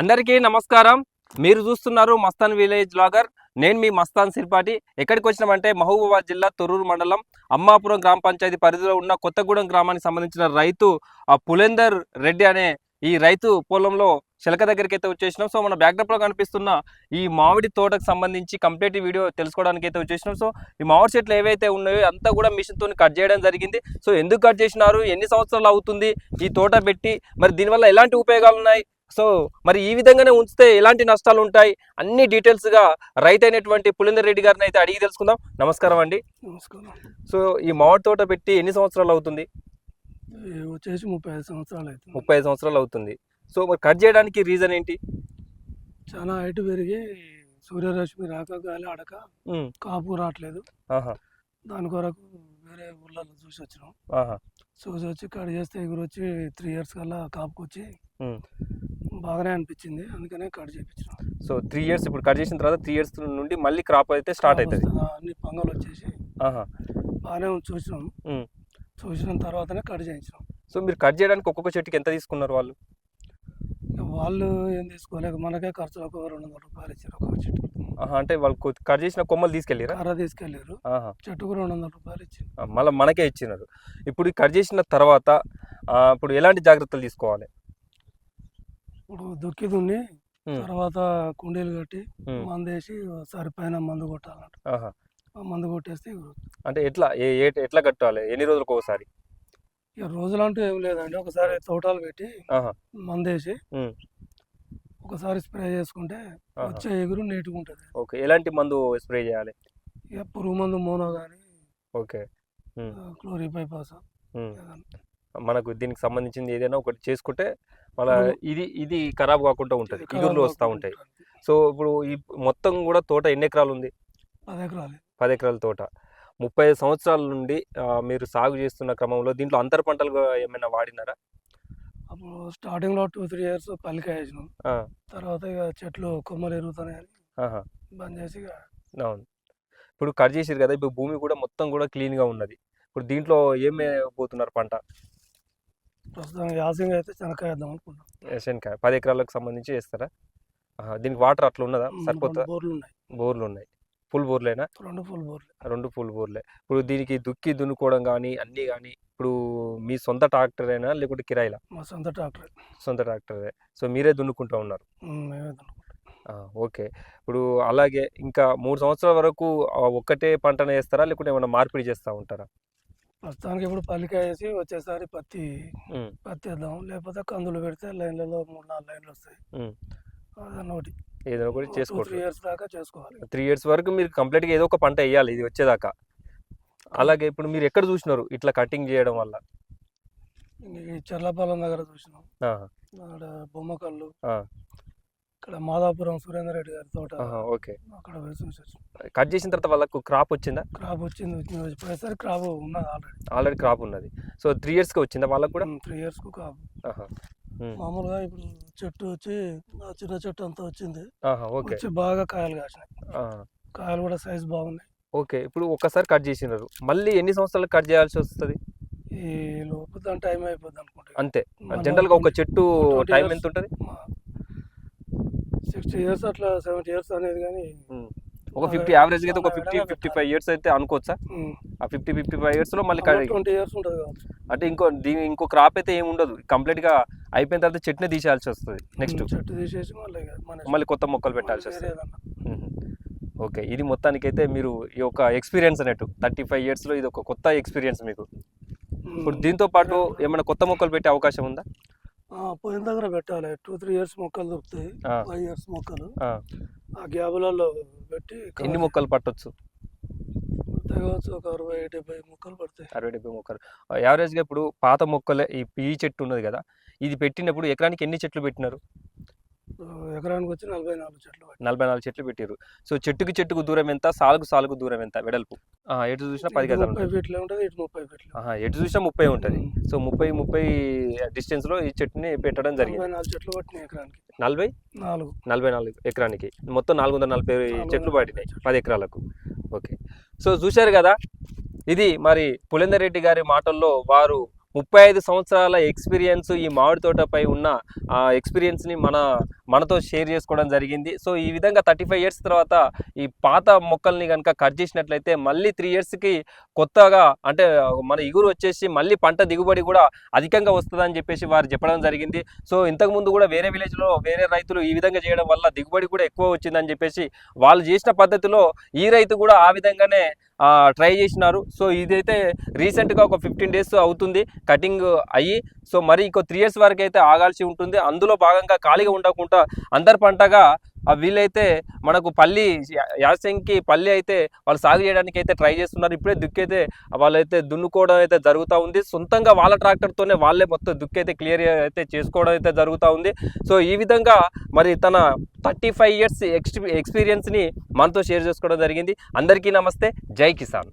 అందరికీ నమస్కారం. మీరు చూస్తున్నారు మస్తాన్ విలేజ్ బ్లాగర్ నేను మీ మస్తాన్ సిరిపాటి. ఎక్కడికి వచ్చినామంటే మహబూబాబాద్ జిల్లా తొర్రూరు మండలం అమ్మాపురం గ్రామ పంచాయతీ పరిధిలో ఉన్న కొత్తగూడెం గ్రామానికి సంబంధించిన రైతు ఆ పులేందర్ రెడ్డి అనే ఈ రైతు పొలంలో చిలక దగ్గరికి అయితే వచ్చేసినాం. సో మన బ్యాక్డ్రాప్లో కనిపిస్తున్న ఈ మామిడి తోటకు సంబంధించి కంప్లీట్ వీడియో తెలుసుకోవడానికి అయితే వచ్చేసినాం. సో ఈ మామిడి చెట్లు ఏవైతే ఉన్నాయో అంతా కూడా మిషన్ కట్ చేయడం జరిగింది. సో ఎందుకు కట్ చేసినారు? ఎన్ని సంవత్సరాలు అవుతుంది? ఈ తోట పెట్టి మరి దీనివల్ల ఎలాంటి ఉపయోగాలు ఉన్నాయి? సో మరి ఈ విధంగానే ఉంచితే ఎలాంటి నష్టాలు ఉంటాయి? అన్ని డీటెయిల్స్గా రైతు అయినటువంటి పులిందర్ రెడ్డి గారిని అయితే అడిగి తెలుసుకుందాం. నమస్కారం అండి. నమస్కారం. సో ఈ మామిడి తోట పెట్టి ఎన్ని సంవత్సరాలు అవుతుంది? వచ్చేసి ముప్పై ఐదు సంవత్సరాలు అవుతుంది. ముప్పై ఐదు సంవత్సరాలు అవుతుంది. సో మరి కట్ చేయడానికి రీజన్ ఏంటి? చాలా హైట్ పెరిగి సూర్యరశ్మి రాక గాలి ఆడక ఉమ్, కాపు రావట్లేదు. ఆహా. దాని కొరకు వేరే ఊళ్ళలో చూసి వచ్చినాం. చూసి వచ్చి కట్ చేస్తే ఎగురు వచ్చి త్రీ ఇయర్స్ కల్లా కాపుకి వచ్చి ఉమ్. బాగానే అనిపించింది. అందుకనే కట్ చేయించినాం సో త్రీ ఇయర్స్ ఇప్పుడు కట్ చేసిన తర్వాత త్రీ ఇయర్స్ నుండి మళ్ళీ క్రాప్ అయితే స్టార్ట్ అవుతుంది అన్ని పంగలు వచ్చేసి ఆహా. బాగానే చూసినాం. చూసిన తర్వాతనే కట్ చేయించినాం. సో మీరు కట్ చేయడానికి ఒక్కొక్క చెట్టుకి ఎంత తీసుకున్నారు వాళ్ళు? వాళ్ళు ఏం తీసుకోలేక మనకే ఖర్చులు ఒక రెండు వందల రూపాయలు ఇచ్చారు ఒక్కొక్క చెట్టు అంటే వాళ్ళు కట్ చేసిన కొమ్మలు తీసుకెళ్ళిరా? కర్ర తీసుకెళ్ళారు చెట్టుకు రెండు వందల రూపాయలు ఇచ్చింది. ఆ, మళ్ళీ మనకే ఇచ్చినారు. ఇప్పుడు కట్ చేసిన తర్వాత ఇప్పుడు ఎలాంటి జాగ్రత్తలు తీసుకోవాలి? ఇప్పుడు దుక్కి దున్ని తర్వాత కుండీలు కట్టి మందు వేసి ఒకసారి పైన మందు కొట్టాలంట. మందు కొట్టేస్తే అంటే ఎట్లా ఎట్లా కట్టాలి? ఎన్ని రోజులకు ఒకసారి? రోజులు అంటూ ఏం లేదండి. ఒకసారి తోటాలు పెట్టి మందు వేసి ఒకసారి స్ప్రే చేసుకుంటే. వచ్చే ఎగురు నీట్గా ఉంటుంది. ఓకే. ఎలాంటి మందు స్ప్రే చేయాలి? ఇక పురుగు మందు మోనో కానీ ఓకే. క్లోరిపైపాస. మనకు దీనికి సంబంధించింది ఏదైనా ఒకటి చేసుకుంటే ఉమ్. ఇది ఇది ఖరాబ్ కాకుండా ఉంటుంది. ఇగుర్లు వస్తూ ఉంటాయి. సో ఇప్పుడు ఈ మొత్తం కూడా తోట ఎన్ని ఎకరాలు ఉంది? పది ఎకరాలు. పది ఎకరాల తోట. ముప్పై ఐదు సంవత్సరాల నుండి మీరు సాగు చేస్తున్న క్రమంలో దీంట్లో అంతర పంటలుగా ఏమైనా వాడినారా? అప్పుడు స్టార్టింగ్లో టూ త్రీ ఇయర్స్ పల్లికాయ వేసినాం. తర్వాత ఇక చెట్లు కొమ్మలు ఎరుగుతున్నాయని బంద్ చేసి అవును. ఇప్పుడు కట్ చేసారు కదా ఇప్పుడు భూమి కూడా మొత్తం కూడా క్లీన్గా ఉన్నది. ఇప్పుడు దీంట్లో ఏమే పోతున్నారు పంట? ప్రస్తుతం యాసింగ్ అయితే శనక్కాయ వేద్దాం అనుకుంటాం శనకాయ పది ఎకరాలకు సంబంధించి వేస్తారా? ఆహా, దీనికి వాటర్ అట్లా ఉన్నదా? రెండు బోర్లు ఉన్నాయి. బోర్లు ఉన్నాయి ఫుల్ బోర్లేనా? రెండు ఫుల్ బోర్లు. రెండు ఫుల్ బోర్లే. ఇప్పుడు దీనికి దుక్కి దున్నుకోవడం కానీ అన్నీ కానీ ఇప్పుడు మీ సొంత ట్రాక్టర్ అయినా లేకుంటే కిరాయిలా? మా సొంత ట్రాక్టర్. సొంత ట్రాక్టరే. సో మీరే దున్నుకుంటూ ఉన్నారు? మేమే. ఆ, ఓకే. ఇప్పుడు అలాగే ఇంకా మూడు సంవత్సరాల వరకు ఆ ఒక్కటే పంటను వేస్తారా? లేకుంటే ఏమైనా మార్పిడి చేస్తూ ఉంటారా? ప్రస్తుతానికి ఇప్పుడు పల్లికాయ వేసి వచ్చేసారి పత్తి పత్తి వేద్దాం లేకపోతే కందులు పెడితే లైన్లలో మూడు నాలుగు లైన్లు వస్తాయి. అదన్న ఒకటి. ఏదైనా ఒకటి టూ త్రీ ఇయర్స్ దాకా చేసుకోవాలి. త్రీ ఇయర్స్ వరకు మీరు కంప్లీట్గా ఏదో ఒక పంట వేయాలి ఇది వచ్చేదాకా. అలాగే ఇప్పుడు మీరు ఎక్కడ చూసినారు ఇట్లా కటింగ్ చేయడం వల్ల? చెర్లపాలెం దగ్గర చూసినాం. బొమ్మకల్లు. ఇక్కడ మాదాపురం సురేందర్ రెడ్డి గారి తోట ఓకే. అక్కడ చూసి కట్ చేసిన తర్వాత వాళ్ళకు క్రాప్ వచ్చిందా? క్రాప్ వచ్చింది వచ్చింది క్రాప్ ఉన్నది ఆల్రెడీ. ఆల్రెడీ క్రాప్ ఉన్నది. సో త్రీ ఇయర్స్కి వచ్చిందా వాళ్ళకు కూడా? త్రీ ఇయర్స్కు క్రాప్. మామూలుగా ఇప్పుడు చెట్టు వచ్చి చిన్న చెట్టు అంతా వచ్చింది. వచ్చి బాగా కాయలు కాసినాయి. కాయలు కూడా సైజ్ బాగున్నాయి. ఓకే ఇప్పుడు ఒక్కసారి కట్ చేసినారు. మళ్ళీ ఎన్ని సంవత్సరాలు కట్ చేయాల్సి వస్తుంది? ఈ లోపు దాని టైం అయిపోద్ది అనుకుంటా అంతే. జనరల్గా ఒక చెట్టు 20 టైం. ఎంత ఉంటుంది సిక్స్టీ ఇయర్స్ అట్లా సెవెంటీ ఇయర్స్ అనేది కానీ ఒక ఫిఫ్టీ యావరేజ్ అయితే ఒక ఫిఫ్టీ ఫిఫ్టీ ఫైవ్ ఇయర్స్ అయితే అనుకోవచ్చా? ఆ ఫిఫ్టీ ఫిఫ్టీ ఫైవ్ ఇయర్స్లో మళ్ళీ cut- ట్వంటీ ఇయర్స్ ఉంటుంది అంటే ఇంకో దీని ఇంకో క్రాప్ అయితే ఏమి ఉండదు. కంప్లీట్గా అయిపోయిన తర్వాత చెట్టునే తీసేయాల్సి వస్తుంది నెక్స్ట్. చెట్టు తీసేసి మళ్ళీ మళ్ళీ కొత్త మొక్కలు పెట్టాల్సి వస్తుంది. ఓకే ఇది మొత్తానికైతే మీరు ఈ యొక్క ఎక్స్పీరియన్స్ అన్నట్టు థర్టీ ఫైవ్ ఇయర్స్లో ఇది ఒక కొత్త ఎక్స్పీరియన్స్ మీకు. ఇప్పుడు దీంతో పాటు ఏమైనా కొత్త మొక్కలు పెట్టే అవకాశం ఉందా? పోయిన దగ్గర పెట్టాలి. టూ త్రీ ఇయర్స్ మొక్కలు దొరుకుతాయి. ఫైవ్ ఇయర్స్ మొక్కలు. ఆ, గ్యాబులలో పెట్టి ఎన్ని మొక్కలు పట్టొచ్చు? తెగవచ్చు ఒక అరవై డెబ్బై మొక్కలు పడతాయి. అరవై డెబ్బై మొక్కలు. యావరేజ్గా ఇప్పుడు పాత మొక్కలే ఈ ఈ చెట్టు ఉన్నది కదా ఇది పెట్టినప్పుడు ఎకరానికి ఎన్ని చెట్లు పెట్టినారు? ఎకరానికి వచ్చి నలభై నాలుగు చెట్లు నలభై నాలుగు చెట్లు పెట్టారు సో చెట్టుకి చెట్టుకు దూరం ఎంత? సాలుకు సాలుకు దూరం ఎంత? వెడల్పు. ఎటు చూసినా పది గజాలు ముప్పై ఫీట్లే ఉంటుంది ఇటు ముప్పై ఫీట్లు. ఎటు చూసినా ముప్పై ఉంటుంది. సో ముప్పై ముప్పై డిస్టెన్స్లో ఈ చెట్టుని పెట్టడం జరిగింది. నాలుగు చెట్లు పట్టినాయి ఎకరానికి. నలభై? నాలుగు. నలభై నాలుగు ఎకరానికి. మొత్తం నాలుగు వందల నలభై చెట్లు చెట్లు. పది ఎకరాలకు. ఓకే. సో చూశారు కదా? ఇది మరి పులేందర్ రెడ్డి గారి మాటల్లో వారు ముప్పై ఐదు సంవత్సరాల ఎక్స్పీరియన్స్ ఈ మామిడి తోటపై ఉన్న ఆ ఎక్స్పీరియన్స్ని మన మనతో షేర్ చేసుకోవడం జరిగింది. సో ఈ విధంగా థర్టీ ఫైవ్ ఇయర్స్ తర్వాత ఈ పాత మొక్కల్ని కనుక కట్ చేసినట్లయితే మళ్ళీ త్రీ ఇయర్స్కి కొత్తగా అంటే మన ఇగురు వచ్చేసి మళ్ళీ పంట దిగుబడి కూడా అధికంగా వస్తుందని చెప్పేసి వారు చెప్పడం జరిగింది. సో ఇంతకుముందు కూడా వేరే విలేజ్లో వేరే రైతులు ఈ విధంగా చేయడం వల్ల దిగుబడి కూడా ఎక్కువ వచ్చిందని చెప్పేసి వాళ్ళు చేసిన పద్ధతిలో ఈ రైతు కూడా ఆ విధంగానే ట్రై చేసినారు. సో ఇదైతే రీసెంట్గా ఒక ఫిఫ్టీన్ డేస్ అవుతుంది. కటింగ్ అయ్యి సో మరి ఇంకో త్రీ ఇయర్స్ వరకు అయితే ఆగాల్సి ఉంటుంది. అందులో భాగంగా ఖాళీగా ఉండకుండా అందరి పంటగా వీళ్ళైతే మనకు పల్లి యాసంకి పల్లి అయితే వాళ్ళు సాగు చేయడానికి అయితే ట్రై చేస్తున్నారు. ఇప్పుడే దుక్కైతే వాళ్ళైతే దున్నుకోవడం అయితే జరుగుతూ ఉంది. సొంతంగా వాళ్ళ ట్రాక్టర్తోనే వాళ్ళే మొత్తం దుక్కైతే క్లియర్ అయితే చేసుకోవడం అయితే జరుగుతూ ఉంది. సో ఈ విధంగా మరి తన థర్టీ ఫైవ్ ఇయర్స్ ఎక్స్పీరియన్స్ని మనతో షేర్ చేసుకోవడం జరిగింది. అందరికీ నమస్తే. జై కిసాన్.